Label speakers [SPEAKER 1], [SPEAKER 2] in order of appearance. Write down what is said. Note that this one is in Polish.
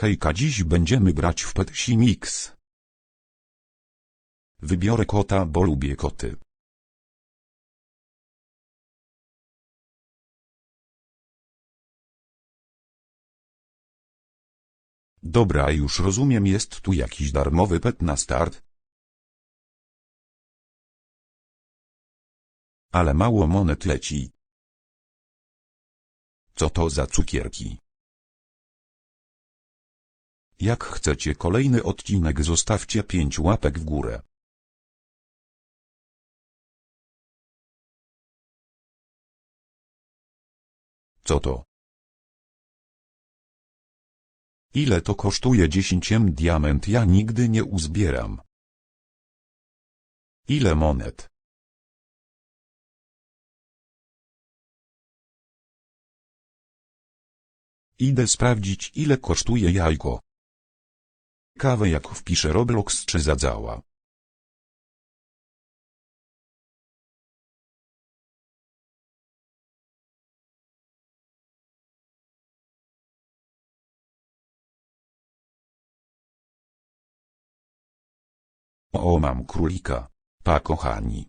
[SPEAKER 1] Hejka dziś będziemy grać w Pet Mix. Wybiorę kota bo lubię koty. Dobra już rozumiem jest tu jakiś darmowy pet na start. Ale mało monet leci. Co to za cukierki? Jak chcecie kolejny odcinek zostawcie 5 łapek w górę. Co to? Ile to kosztuje 10 m diament ja nigdy nie uzbieram. Ile monet? Idę sprawdzić ile kosztuje jajko. Kawę jak wpiszę Roblox czy zadzała. O mam królika. Pa kochani.